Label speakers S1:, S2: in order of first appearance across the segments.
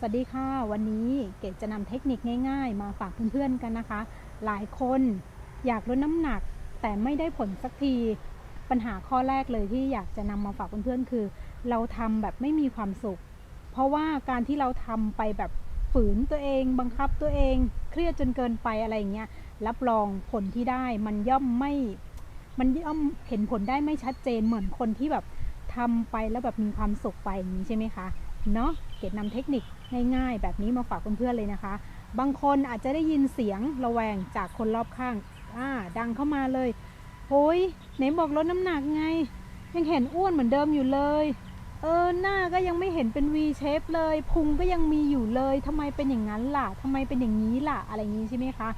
S1: สวัสดีค่ะ วันนี้เกดจะนำเทคนิคง่ายๆ มาฝากเพื่อนๆกันนะคะ หลายคนอยากลดน้ำหนักแต่ไม่ได้ผลสักที ปัญหาข้อแรกเลยที่อยากจะนำมาฝากเพื่อนๆคือ เราทำแบบไม่มีความสุข เพราะว่าการที่เราทำไปแบบฝืนตัวเอง บังคับตัวเอง เครียดจนเกินไปอะไรอย่างเงี้ยรับรองผลที่ได้มันย่อมไม่ มันย่อมเห็นผลได้ไม่ชัดเจนเหมือนคนที่แบบทำไปแล้วแบบมีความสุขไปอย่างนี้ใช่ไหมคะ เนาะเกดนำเทคนิคง่ายๆ แบบนี้มาฝากเพื่อนๆเลยนะคะ บางคนอาจจะได้ยินเสียงระแวงจากคนรอบข้างอ่าดังเข้ามาเลยโอ้ยไหนบอกลดน้ำหนักไง ยังเห็นอ้วนเหมือนเดิมอยู่เลย เออหน้าก็ยังไม่เห็นเป็น V shape เลยพุงก็ยังมีอยู่เลยทำไมเป็นอย่างนั้นล่ะทำไมเป็นอย่างนี้ล่ะอะไรอย่างนี้ใช่ไหมคะ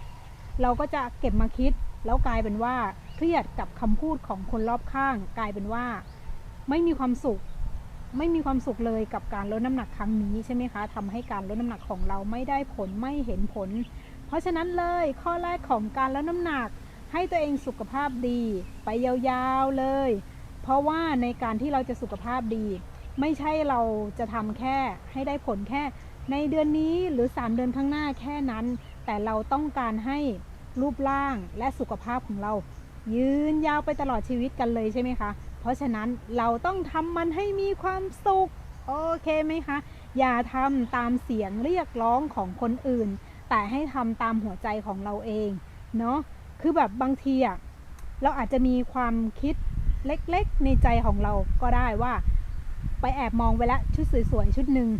S1: เราก็จะเก็บมาคิดแล้วกลายเป็นว่าเครียดกับคำพูดของคนรอบข้าง กลายเป็นว่า ไม่มีความสุข ไม่มีความสุขเลยกับการลดน้ำหนักครั้งนี้ใช่ไหมคะทำให้การลดน้ำหนักของเราไม่ได้ผลไม่เห็นผล เพราะฉะนั้นเลยข้อแรกของการลดน้ำหนัก ให้ตัวเองสุขภาพดี ไปยาวๆเลย เพราะว่าในการที่เราจะสุขภาพดี ไม่ใช่เราจะทำแค่ให้ได้ผลแค่ ในเดือนนี้หรือ 3 เดือนข้างหน้าแค่นั้น แต่เราต้องการให้รูปร่างและสุขภาพของเรา ยืนยาวไปตลอดชีวิตกันเลยใช่ไหมคะ เพราะฉะนั้นเราต้องทำมันให้มีความสุข โอเคไหมคะ อย่าทำตามเสียงเรียกร้องของคนอื่น แต่ให้ทำตามหัวใจของเราเองเนาะคือแบบบางทีอะเราอาจจะมีความคิดเล็กๆ ในใจของเราก็ได้ว่า ไปแอบมองไปแล้วชุดสวยๆชุดหนึ่ง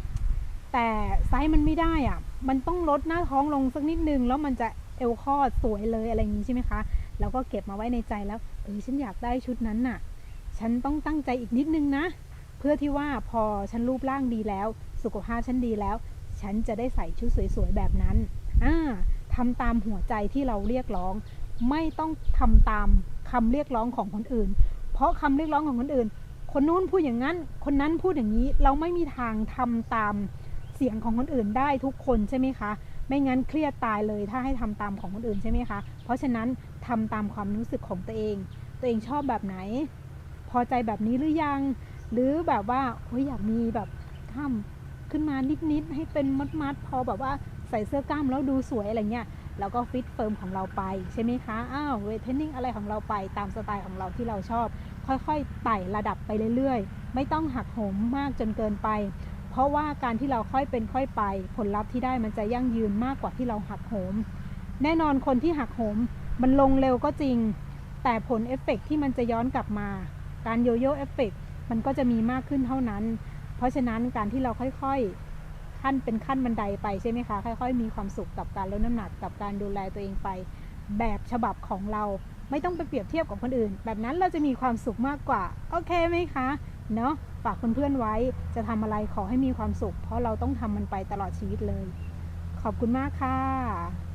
S1: แต่ไซส์มันไม่ได้อะมันต้องลดหน้าท้องลงสักนิดนึง แล้วมันจะเอวคอดสวยเลยอะไรอย่างนี้ใช่ไหมคะ แล้วก็เก็บมาไว้ในใจแล้วเออฉันอยากได้ชุดนั้นน่ะ ฉันต้องตั้งใจอีกนิดนึงนะ เพื่อที่ว่าพอฉันรูปร่างดีแล้ว สุขภาพฉันดีแล้ว ฉันจะได้ใส่ชุดสวยๆแบบนั้นอ่าทำตามหัวใจที่เราเรียกร้อง ไม่ต้องทำตามคำเรียกร้องของคนอื่น เพราะคำเรียกร้องของคนอื่น คนนู้นพูดอย่างนั้น คนนั้นพูดอย่างนี้ เราไม่มีทางทำตามเสียงของคนอื่นได้ทุกคนใช่ไหมคะ ไม่งั้นเครียดตายเลยถ้าให้ทำตามของคนอื่นใช่ไหมคะ เพราะฉะนั้นทำตามความรู้สึกของตัวเอง ตัวเองชอบแบบไหน พอใจแบบนี้หรือยัง หรือแบบว่าโอ้ยอยากมีแบบกล้ามขึ้นมานิดๆให้เป็นมัดๆพอแบบว่าใส่เสื้อกล้ามแล้วดูสวยอะไรเงี้ยแล้วก็ฟิตเฟิร์มของเราไปใช่ไหมคะ อ้าวเวทเทรนนิ่งอะไรของเราไปตามสไตล์ของเราที่เราชอบ ค่อยๆไต่ระดับไปเรื่อยๆ ไม่ต้องหักโหมมากจนเกินไป เพราะว่าการที่เราค่อยเป็นค่อยไป ผลลัพธ์ที่ได้มันจะยั่งยืนมากกว่าที่เราหักโหม แน่นอนคนที่หักโหมมันลงเร็วก็จริง แต่ผลเอฟเฟกต์ที่มันจะย้อนกลับมา การโยโย่เอฟเฟกต์มันก็จะมีมากขึ้นเท่านั้น เพราะฉะนั้นการที่เราค่อยๆ ขั้นเป็นขั้นบันไดไปใช่ไหมคะ ค่อยๆ มีความสุขกับการลดน้ำหนักกับการดูแลตัวเองไป แบบฉบับของเราไม่ต้องไปเปรียบเทียบกับคนอื่น แบบนั้นเราจะมีความสุขมากกว่า โอเคไหมคะ เนาะฝากเพื่อนๆไว้จะทำอะไรขอให้มีความสุข เพราะเราต้องทำมันไปตลอดชีวิตเลย ขอบคุณมากค่ะ